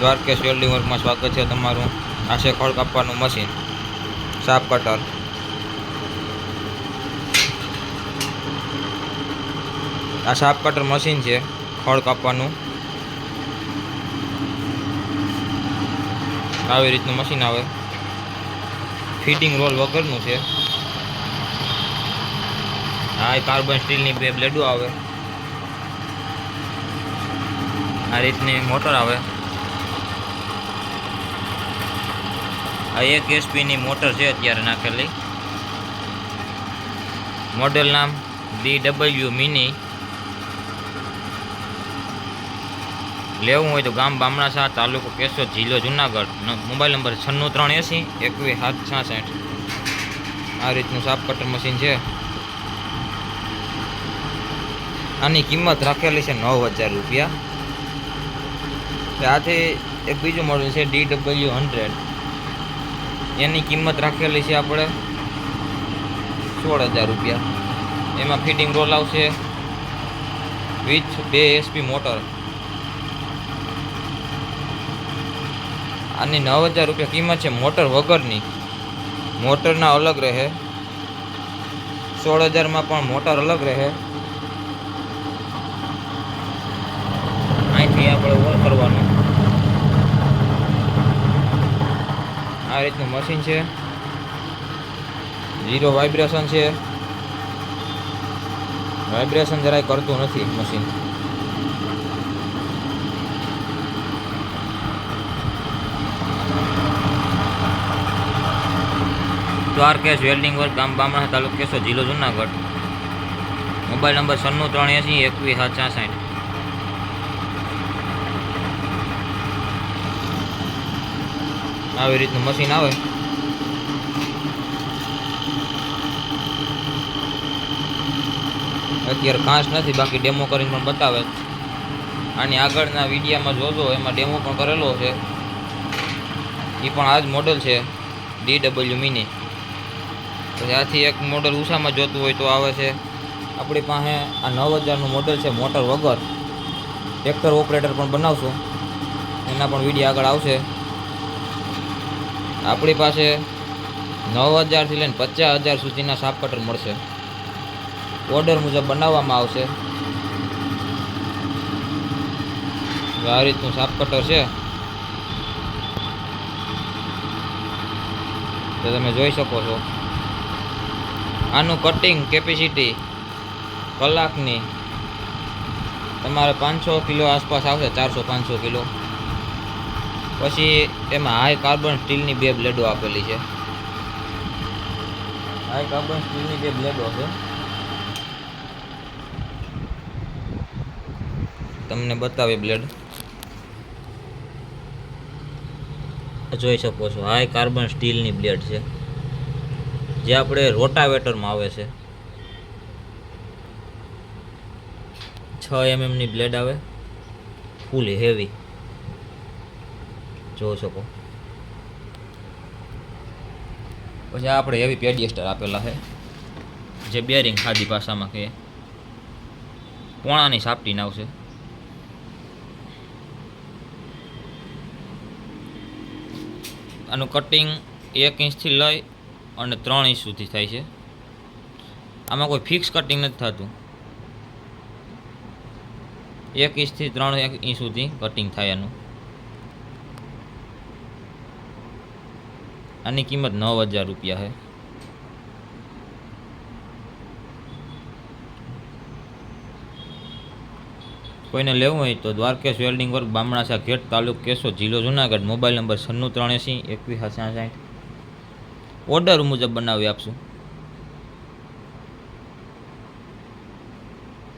Dwarkesh welding વર્કમાં સ્વાગત છે તમારું. આ છે ખોળ કાપવાનું મશીન. સાપ કટર. આ સાપ કટર મશીન છે ખોળ કાપવાનું. આવી રીતનું મશીન આવે. ફિટિંગ રોલ વગરનું છે. હા, એ કાર્બન સ્ટીલની બે બ્લેડો આવે. આ રીતની મોટર આવે. આ એક એસપીની મોટર છે અત્યારે નાખેલી. મોડેલ નામ ડી ડબલ્યુ મિની લેવું હોય તો ગામ બામણાસા, તાલુકો કેશોદ જિલ્લો જુનાગઢ. મોબાઈલ નંબર છન્નું ત્રણ એંસી એકવીસ સાત છાસઠ. આ રીતનું સાપ કટર મશીન છે. આની કિંમત રાખેલી છે નવ હજાર રૂપિયા. આથી એક બીજું મોડલ છે ડી ડબલ્યુ હંડ્રેડ એની કિંમત રાખેલી છે આપણે સોળ હજાર રૂપિયા. એમાં ફિટિંગ રોલ આવશે. વિથ બે એસપી મોટર આની નવ હજાર રૂપિયા કિંમત છે મોટર વગરની. મોટરના અલગ રહે. સોળ હજારમાં પણ મોટર અલગ રહે. આ રીતનું મશીન છે. ઝીરો વાઇબ્રેશન છે. વાઇબ્રેશન જરાય કરતું નથી મશીન. દ્વારકેશ વેલ્ડિંગ વર્ક ગામ બામણા તાલુકો કેશોદ, જિલ્લો જુનાગઢ. મોબાઈલ નંબર સન્નું ત્રણ એંસી એકવીસ સાત છાસઠ આવી રીતનું મશીન આવે. અત્યારે કાંચ નથી, બાકી ડેમો કરીને પણ બતાવે. આની આગળના વિડીયામાં જોજો, એમાં ડેમો પણ કરેલો છે. એ પણ આ જ મોડલ છે ડી ડબલ્યુ મિની પછી આથી એક મોડલ ઉષામાં જોતું હોય તો આવે છે. આપણી પાસે આ નવ હજારનું મોડલ છે, મોટર વગર. ટ્રેક્ટર ઓપરેટર પણ બનાવશું. એના પણ વીડિયો આગળ આવશે. આપણી પાસે નવ હજારથી લઈને પચાસ હજાર સુધીના સાપ કટર મળશે. ઓર્ડર મુજબ બનાવવામાં આવશે. આ રીતનું સાપ કટર છે. તો તમે જોઈ શકો છો. આનું કટિંગ કેપેસિટી કલાકની તમારે પાંચસો કિલો આસપાસ આવશે, ચારસો પાંચસો કિલો. પછી એમાં હાઈ કાર્બન સ્ટીલની બે બ્લેડો આપેલી છે. હાઈ કાર્બન સ્ટીલની બે બ્લેડો છે. તમને બતાવી બ્લેડ જોઈ શકો છો હાઈ કાર્બન સ્ટીલની બ્લેડ છે. જે આપણે રોટાવેટરમાં આવે છે. છ એમએમની બ્લેડ આવે. ફૂલ હેવી જોઈ શકો. પછી આપણે એવી પેડિએસ્ટર આપેલા છે, જે બેરિંગ ખાદી ભાષામાં કહે પોણાની સાપટીને આવશે આનું કટિંગ એક ઇંચથી લઈ અને ત્રણ ઇંચ સુધી થાય છે. આમાં કોઈ ફિક્સ કટિંગ નથી થતું. એક ઇંચથી ત્રણ ઇંચ સુધી કટિંગ થાય આનું. આની કિંમત નવ હજાર રૂપિયા છે કોઈને લેવું હોય તો દ્વારકેશ વેલ્ડિંગ વર્ક બામણાસા ઘેટ, તાલુક કેસો જિલ્લો જુનાગઢ, મોબાઈલ નંબર છન્નું ત્રણ એંસી એકવીસ સાઠ ઓર્ડર મુજબ બનાવી આપશું.